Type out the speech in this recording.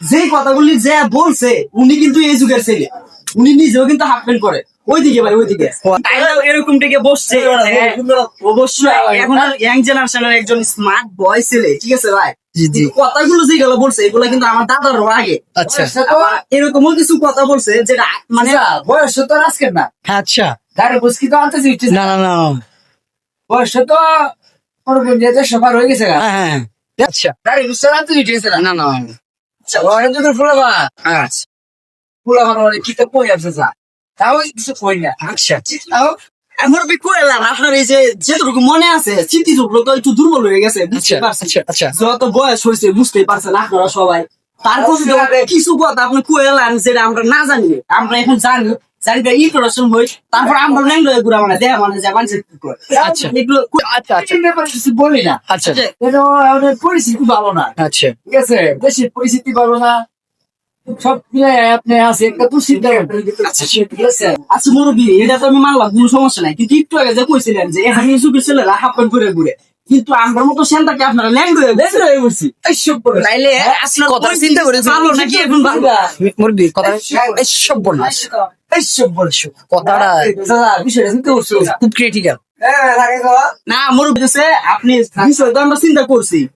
যে কথাগুলি যে বলছে উনি কিন্তু এই যুগের ছেলে। উনি নিজেও কিন্তু হাফ প্যান্ট করে ওইদিকে ভাই ওইদিকে। এরকম থেকে বসছে। হ্যাঁ, অবশ্যই। এখন ইয়াং জেনারেশনের একজন স্মার্ট বয় ছেলে ঠিক আছে ভাই? কথাগুলো যেগুলো বলছে এগুলো কিন্তু আমার দাদারও আগে আচ্ছা। এরকমও কিছু কথা বলছে যেটা মানে বয়স তো আর আজকের না। আচ্ছা। গাড়ি বুঝকি তো আনতে না না না। বয়স তো সবার হয়ে গেছে হ্যাঁ হ্যাঁ। আচ্ছা। গাড়ি বুঝতে আনতে না না। অনেক যদি ফুলে আচ্ছা। ফুলে অনেক কি তো কই আছে যা? তাও কিছু কই না। আচ্ছা তাও আমার আপনার এই যে যেটুকু মনে আছে স্মৃতি তো একটু দুর্বল হয়ে গেছে বুঝতে আচ্ছা পারছেন? আচ্ছা আচ্ছা। যত বয়স হয়েছে বুঝতেই পারছেন আপনারা সবাই। তারপর যদি কিছু কথা আপনি যেটা আমরা না জানি। আমরা এখন জানি। জানি ইন্ট্রোডাকশন হই তারপর আমরা ল্যাঙ্গুয়েজগুলা মানে দেয়া মানে যে মানুষ কি করে আচ্ছা। এগুলো আচ্ছা আচ্ছা। ব্যাপারে কিছু বলি না। আচ্ছা। এটা আমাদের পরিস্থিতি ভালো না। আচ্ছা। ঠিক আছে? দেশের পরিস্থিতি ভালো না। সব আপনি আছে একটা দুশ্চিন্তা আচ্ছা, ঠিক আছে? আচ্ছা মুরব্বী এটা তো আমি মানলাম কোনো সমস্যা নাই। কিন্তু একটু আগে যে কইছিলেন যে এখানে ছেলেরা হাফ প্যান্ট করে ঘুরে। কিন্তু আমার মতো সেন্টাকে আপনারা ল্যাঙ্গুয়েজ হয়ে করে তাইলে আপনার কথা চিন্তা করে ভালো নাকি এখন ভালো? মুরবি কথা সব বললাম কথাটা বিষয়টা চিন্তা করছ খুব ক্রিটিক্যাল হ্যাঁ লাগে তো। না মুরব্বী আপনি বিষয় তো আমরা চিন্তা করছি।